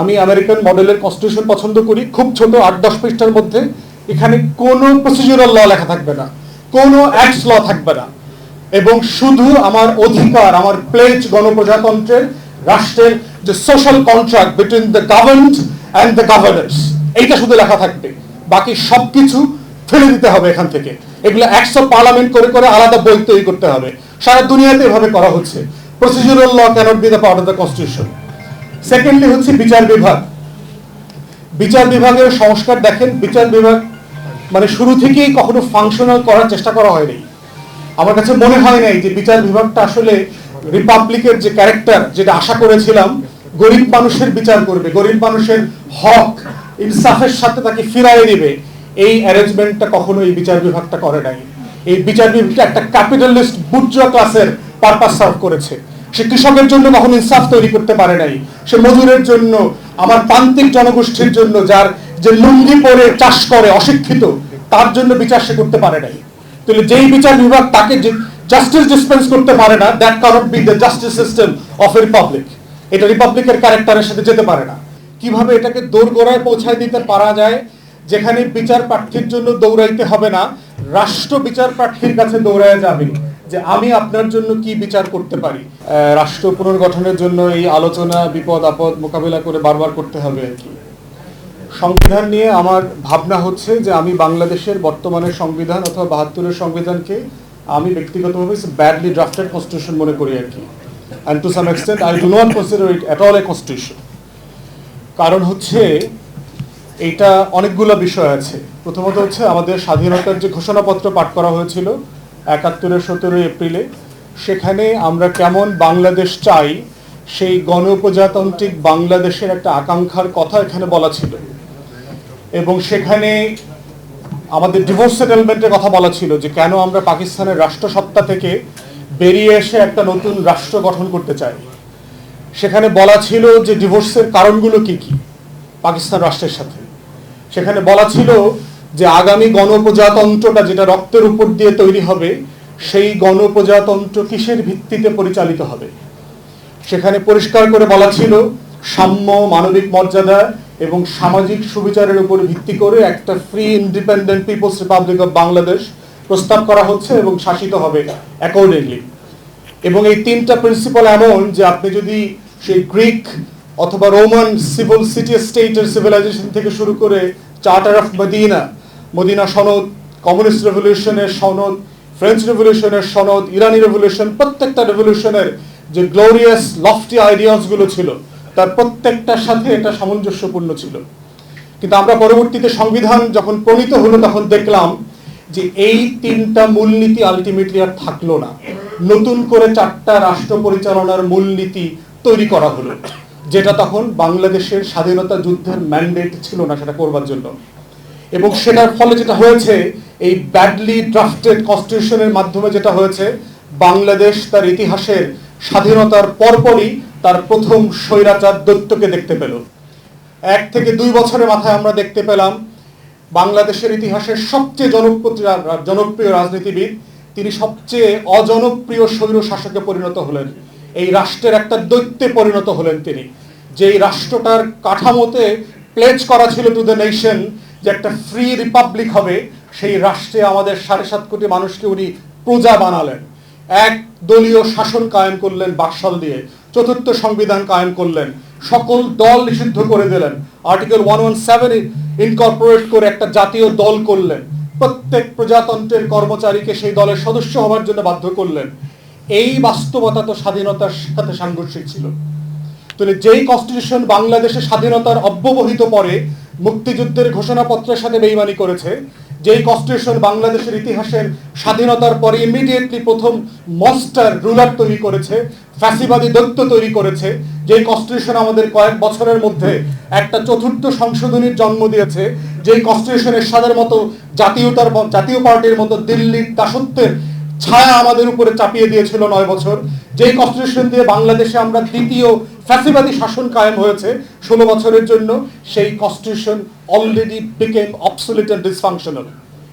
আমি আমেরিকান মডেলের কনস্টিটিউশন পছন্দ করি। খুব ছোট আট দশ পৃষ্ঠার মধ্যে। এখানে কোনো প্রসিডিউরাল ল লেখা থাকবে না। কোনো অ্যাক্টস ল থাকবে না। এবং শুধু আমার অধিকার, আমার প্লেজ গণপ্রজাতন্ত্রের, রাষ্ট্রের যে social contract between the government and the governance এইটা শুধু লেখা থাকবে। বাকি সবকিছু ফেলে দিতে হবে এখান থেকে। এগুলো একশো পার্লামেন্ট করে করে আলাদা বই তৈরি করতে হবে। সারা দুনিয়াতে এভাবে করা হচ্ছে। Procedural law cannot be the part of the constitution secondly হচ্ছে বিচার বিভাগ। বিচার বিভাগের সংস্কার দেখেন, বিচার বিভাগ মানে শুরু থেকেই কখনো ফাংশনাল করার চেষ্টা করা হয়নি। আমার কাছে মনে হয় নাই যে বিচার বিভাগটা আসলে রিপাবলিকের যে ক্যারেক্টার যেটা আশা করেছিলাম, গরিব মানুষের বিচার করবে, গরিব মানুষের হক, ইনসাফের সাথে তাকে ফিরাই দিবে, এই অ্যারেঞ্জমেন্টটা কখনো এই বিচার বিভাগটা করে নাই। এই বিচার বিভাগটা একটা ক্যাপিটালিস্ট বুর্জো ক্লাসের পারপাস সার্ভ করেছে। সে কৃষকের জন্য কখনো ইনসাফ তৈরি করতে পারে নাই। সে মজুরের জন্য, আমার প্রান্তিক জনগোষ্ঠীর জন্য, যার যে লুঙ্গি পরে চাষ করে, অশিক্ষিত, তার জন্য বিচার সে করতে পারে নাই। তাহলে যেই বিচার বিভাগ তাকে জাস্টিস ডিসপেন্স করতে পারে না দ্যাট কারণ be the justice system of republic এটা রিপাবলিকের ক্যারেক্টারের সাথে যেতে পারে না। কীভাবে এটাকে দোরগোড়ায় পৌঁছায় দিতে পারা যায়, যেখানে বিচার প্রার্থীর জন্য দৌড়াইতে হবে না, রাষ্ট্র বিচার প্রার্থীর কাছে দৌড়ায় যাবে। যে আমি আপনার জন্য কি বিচার করতে পারি? রাষ্ট্র পুনর্গঠনের জন্য এই আলোচনা, বিপদ, আপদ মোকাবিলা করে বারবার করতে হবে আর কি। সংবিধান নিয়ে আমার ভাবনা হচ্ছে যে আমি বাংলাদেশের বর্তমানের সংবিধান অথবা বাহাত্তরের সংবিধানকে আমি ব্যক্তিগতভাবে ব্যাডলি ড্রাফটেড কনস্টিটিউশন মনে করি আর কি। And to some extent I do not consider it at all a constitution কারণ হচ্ছে, এইটা অনেকগুলো বিষয় আছে। প্রথমত হচ্ছে আমাদের স্বাধীনতার যে ঘোষণাপত্র পাঠ করা হয়েছিল একাত্তরের সতেরোই এপ্রিলে। সেখানে আমরা কেমন বাংলাদেশ চাই, সেই গণ প্রজাতান্ত্রিক বাংলাদেশের একটা আকাঙ্ক্ষার কথা এখানে বলা ছিল। এবং সেখানে আমাদের ডিভোর্স সেটেলমেন্টের কথা বলা ছিল যে কেন আমরা পাকিস্তানের রাষ্ট্রসত্তা থেকে বেরিয়ে এসে একটা নতুন রাষ্ট্র গঠন করতে চাই। সেখানে বলা ছিল যে ডিভোর্সের কারণগুলো কি কি পাকিস্তান রাষ্ট্রের সাথে। সেখানে বলা ছিল যে আগামী গণপ্রজাতন্ত্রটা যেটা রক্তের উপর দিয়ে তৈরি হবে, সেই গণপ্রজাতন্ত্র কিসের ভিত্তিতে পরিচালিত হবে? সেখানে পরিষ্কার করে বলা ছিল, সাম্য, মানবিক মর্যাদা এবং সামাজিক সুবিচারের উপর ভিত্তি করে একটা free independent people's republic of Bangladesh প্রস্তাব করা হচ্ছে এবং শাসিত হবে অ্যাকর্ডিংলি এবং এই তিনটা প্রিন্সিপাল এমন যে আপনি যদি সেই গ্রিক অথবা রোমান সিভিল সিটি স্টেটের সিভিলাইজেশন থেকে শুরু করে চার্টার অফ মদিনা মদিনা সনদ, কমিউনিস্ট রেভলিউশনের সনদ, ফ্রেঞ্চ রেভলিউশনের সনদ, ইরানি রেভলিউশন, প্রত্যেকটা রেভলিউশনের যে গ্লোরিয়াস, লফটি আইডিয়াসগুলো ছিল, তার প্রত্যেকটার সাথে এটা সামঞ্জস্যপূর্ণ ছিল। কিন্তু আমরা পরবর্তীতে সংবিধান যখন প্রণীত হলো, তখন দেখলাম যে এই তিনটা মূলনীতি আলটিমেটলি আর থাকল না। নতুন করে চারটা রাষ্ট্র পরিচালনার মূলনীতি তৈরি করা হলো, যেটা তখন বাংলাদেশের স্বাধীনতা যুদ্ধের ম্যান্ডেট ছিল না সেটা করবার জন্য। এবং সেটার ফলে যেটা হয়েছে, এই ব্যাডলি ড্রাফটেড কনস্টিটিউশনের মাধ্যমে যেটা হয়েছে, বাংলাদেশ তার ইতিহাসের স্বাধীনতার পরপরই তার প্রথম স্বৈরাচার দৈত্যকে দেখতে পেল। এক থেকে দুই বছরের মাথায় আমরা দেখতে পেলাম, বাংলাদেশের ইতিহাসের সবচেয়ে জনপ্রিয় জনপ্রিয় রাজনীতিবিদ, তিনি সবচেয়ে অজনপ্রিয় স্বৈর শাসকে পরিণত হলেন। এই রাষ্ট্রের একটা দৈত্যে পরিণত হলেন তিনি। যেই রাষ্ট্রটার কাঠামোতে প্লেজ করা ছিল টু দ্য নেশন যে একটা ফ্রি রিপাবলিক হবে, সেই রাষ্ট্রে আমাদের সাড়ে সাত কোটি মানুষকে উনি প্রজা বানালেন। এক দলীয় শাসন কায়েম করলেন বাকশাল দিয়ে, চতুর্থ সংবিধান কায়েম করলেন, সকল দল নিষিদ্ধ করে দিলেন article one one seven incorporate করে একটা জাতীয় দল করলেন। প্রত্যেক প্রজাতন্ত্রের কর্মচারীকে সেই দলের সদস্য হওয়ার জন্য বাধ্য করলেন। এই বাস্তবতা তো স্বাধীনতার সাথে সাংঘর্ষিক ছিল। তাহলে যেই কনস্টিটিউশন বাংলাদেশে স্বাধীনতার অব্যবহিত পরে মুক্তিযুদ্ধের ঘোষণাপত্রের সাথে বেইমানি করেছে। যেই কনস্টিটিউশন বাংলাদেশের ইতিহাসের স্বাধীনতার পরে ইমিডিয়েটলি প্রথম মনস্টার রুলার তৈরি করেছে, ফ্যাসিবাদী দৈত্য তৈরি করেছে, যেই কনস্টিটিউশন আমাদের কয়েক বছরের মধ্যে একটা চতুর্থ সংশোধনীর জন্ম দিয়েছে, যেই কনস্টিটিউশনের সাদের মতো জাতীয়তার জাতীয় পার্টির মতো দিল্লির দাসত্বের ছায়া আমাদের উপরে চাপিয়ে দিয়েছিল নয় বছর। যেই কনস্টিটিউশন দিয়ে বাংলাদেশে আমরা দ্বিতীয় ফ্যাসিবাদী শাসন কায়েম হয়েছে ষোলো বছরের জন্য, সেই constitution already became obsolete and dysfunctional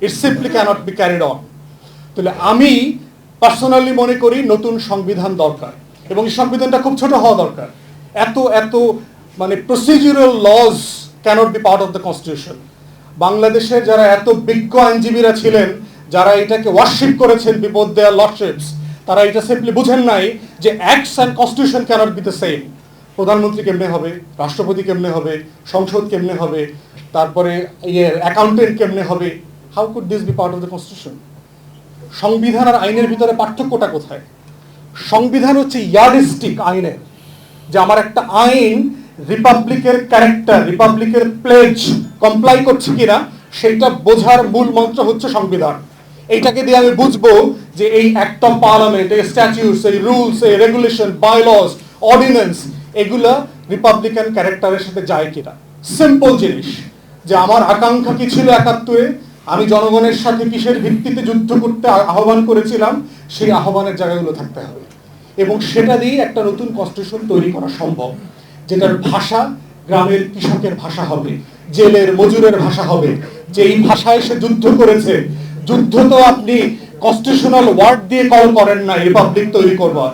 it simply cannot be carried on তাহলে আমি পার্সোনালি মনে করি নতুন সংবিধান দরকার এবং সংবিধানটা খুব ছোট হওয়া দরকার। এত এত মানে procedural laws cannot be part of the constitution বাংলাদেশে যারা এত বিজ্ঞ আইনজীবীরা ছিলেন যারা এটাকে ওয়ার্শিপ করেছেন বিপদ দেয়ার লর্ডশিপস তারা এটা সিম্পলি বুঝেন নাই যে acts and constitution cannot be the same প্রধানমন্ত্রী কেমনে হবে? রাষ্ট্রপতি কেমনে হবে? সংসদ কেমনে হবে? তারপরে ইয়ে অ্যাকাউন্টেন্ট কেমনে হবে? How could this be part of the constitution সংবিধান আর আইনের ভিতরে পার্থক্যটা কোথায়? সংবিধান হচ্ছে ইয়ার্ডিস্টিক আইনের, যে আমার একটা আইন রিপাবলিকের ক্যারেক্টার রিপাবলিকের প্লেজ কমপ্লাই করছে কিনা, সেটা বোঝার মূল মন্ত্র হচ্ছে সংবিধান। এইটাকে দিয়ে আমি বুঝব যে এই অ্যাক্ট অফ পার্লামেন্ট এই স্ট্যাটিউটস এই রুলস এই রেগুলেশন বাইলস অর্ডিন্যান্স এগুলা রিপাবলিকান ক্যারেক্টারের সাথে যায় কিনা। সিম্পল জিনিস যে আমার আকাঙ্ক্ষা কি ছিল একাত্তরে? আমি জনগণের সাথে কিসের ভিত্তিতে যুদ্ধ করতে আহ্বান করেছিলাম? সেই আহ্বানের জায়গাগুলো থাকতে হবে। এবং সেটা দিয়ে একটা নতুন কনস্টিটিউশন তৈরি করা সম্ভব, যেটার ভাষা গ্রামের কৃষকের ভাষা হবে, জেলের মজুরের ভাষা হবে। যে এই ভাষায় সে যুদ্ধ করেছে যুদ্ধ তো আপনি কনস্টিটিউশনাল ওয়ার্ড দিয়ে কল করেন না রিপাবলিক তৈরি করবার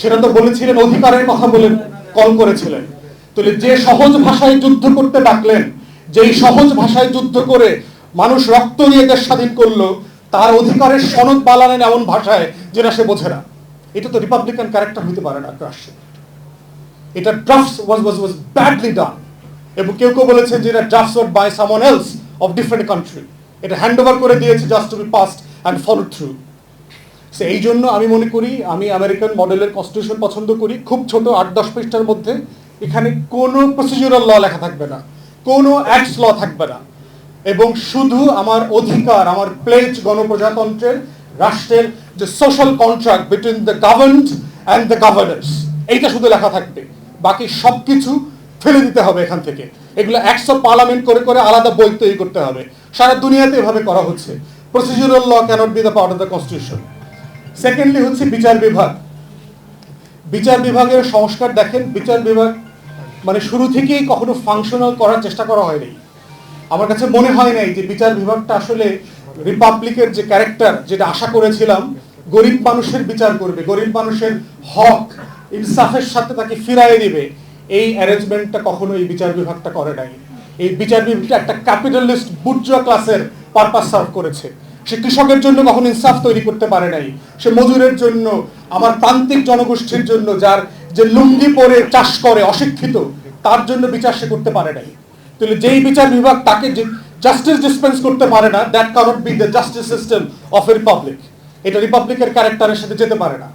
সেটা তো বলেছিলেন, অধিকারের কথা বলে কল করেছিলেন। তাহলে যে সহজ ভাষায় যুদ্ধ করতে ডাকলেন, যেই সহজ ভাষায় যুদ্ধ করে মানুষ রক্ত নিয়ে দেশ স্বাধীন করল, তার অধিকারের সনদ বালানেন এমন ভাষায় যেটা সে বোঝে না। এটা তো রিপাবলিকান ক্যারেক্টার হইতে পারে না রাষ্ট্রে এটা ড্রাফটস ওয়াজ ওয়াজ ওয়াজ ব্যাডলি ডান এবং কেউ কেউ বলেছেন যে এটা drafts were by someone else of different country এটা হ্যান্ড ওভার করে দিয়েছে just to be passed and follow through সে এই জন্য আমি মনে করি, আমি আমেরিকান মডেলের কনস্টিটিউশন পছন্দ করি, খুব ছোট আট দশ পৃষ্ঠার মধ্যে, এখানে কোনো প্রসিডিউরাল ল লেখা থাকবে না, কোনো অ্যাক্টস ল থাকবে না। এবং শুধু আমার অধিকার, আমার প্লেজ গণপ্রজাতন্ত্রের, রাষ্ট্রের যে social contract between the governed and the governors এইটা শুধু লেখা থাকবে। বাকি সব কিছু ফেলে দিতে হবে এখান থেকে। এগুলো একশো পার্লামেন্ট করে করে আলাদা বই তৈরি করতে হবে। সারা দুনিয়াতে এভাবে করা হচ্ছে। Procedural law cannot be the part of the constitution secondly হচ্ছে বিচার বিভাগ। বিচার বিভাগের সংস্কার দেখেন, বিচার বিভাগ মানে শুরু থেকেই কখনো ফাংশনাল করার চেষ্টা করা হয়নি আমার কাছে মনে হয় নাই যে বিচার বিভাগটা আসলে রিপাবলিকের যে ক্যারেক্টার যেটা আশা করেছিলাম, গরিব মানুষের বিচার করবে, গরিব মানুষের হক ইনসাফের সাথে তাকে ফিরাই দিবে। এই অ্যারেঞ্জমেন্টটা কখনো এই বিচার বিভাগটা করে নাই। এই বিচার বিভাগটা একটা ক্যাপিটালিস্ট বুর্জুয়া ক্লাসের পারপাস সার্ভ করেছে। সে কৃষকের জন্য কখনো ইনসাফ তৈরি করতে পারে নাই। সে মজুরের জন্য, আমার প্রান্তিক জনগোষ্ঠীর জন্য, যার যে লুঙ্গি পরে চাষ করে, অশিক্ষিত, তার জন্য বিচার সে করতে পারে নাই। তাহলে যেই বিচার বিভাগ তাকে জাস্টিস ডিসপেন্স করতে পারে না that can't be the justice system of republic এটা রিপাবলিকের ক্যারেক্টারের সাথে যেতে পারে না।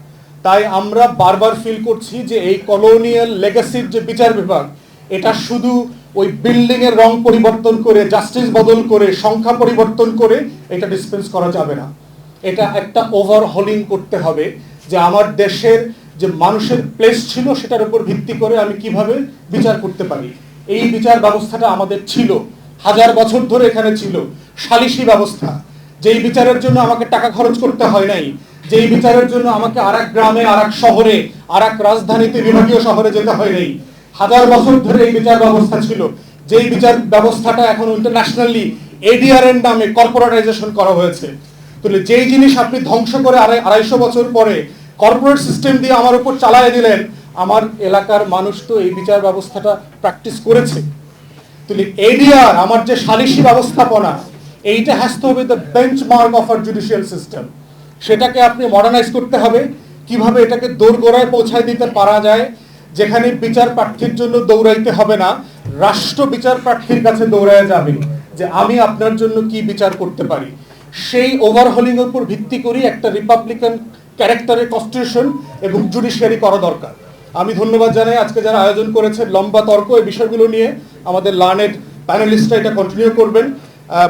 তাই আমরা বারবার ফিল করছি যে এই কলোনিয়াল লেগাসির যে বিচার বিভাগ, এটা শুধু ওই বিল্ডিং এর রং পরিবর্তন করে জাস্টিস বদল করে, সংখ্যা পরিবর্তন করে এটা ডিসপেন্স করা যাবে না। এটা একটা ওভারহলিং করতে হবে যে আমার দেশের যে মানুষের প্লেস ছিল সেটার উপর ভিত্তি করে আমি কীভাবে বিচার করতে পারি। এই বিচার ব্যবস্থাটা আমাদের ছিল, হাজার বছর ধরে এখানে ছিল, সালিশি ব্যবস্থা। যেই বিচারের জন্য আমাকে টাকা খরচ করতে হয় নাই যেই বিচারের জন্য আমাকে আর এক গ্রামে আর এক শহরে আর এক রাজধানীতে, বিভাগীয় শহরে যেতে হয় নাই। হাজার বছর ধরে এই বিচার ব্যবস্থা ছিল। যেই বিচার ব্যবস্থাটা এখন ইন্টারন্যাশনালি এডিআর এর নামে কর্পোরেটাইজেশন করা হয়েছে। তাহলে যেই জিনিস আপনি ধ্বংস করে আড়াই আড়াইশো বছর পরে কর্পোরেট সিস্টেম দিয়ে আমার উপর চালায় দিলেন, আমার এলাকার মানুষ তো এই বিচার ব্যবস্থাটা প্র্যাকটিস করেছে। তাহলে এডিআর আমার যে সালিশি ব্যবস্থাপনা, এইটা has to be the benchmark of our judicial system সেটাকে আপনি মডার্নাইজ করতে হবে। কীভাবে এটাকে দোরগোড়ায় পৌঁছায় দিতে পারা যায়, যেখানে বিচার প্রার্থীর জন্য দৌড়াইতে হবে না, রাষ্ট্র বিচার প্রার্থীর কাছে দৌড়ায় যাবে যে আমি আপনার জন্য কি বিচার করতে পারি। সেই ওভারহলিং এর উপর ভিত্তি করি একটা রিপাবলিকান ক্যারেক্টারের কনস্টিটিউশন এবং জুডিশিয়ারি করা দরকার। আমি ধন্যবাদ জানাই আজকে যারা আয়োজন করেছেন, লম্বা তর্ক এই বিষয়গুলো নিয়ে আমাদের লার্নেড প্যানেলিস্টরা এটা কন্টিনিউ করবেন।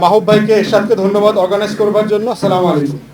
মাহবুব ভাইকে এরশাদকে ধন্যবাদ অর্গানাইজ করবার জন্য। আসসালামু আলাইকুম।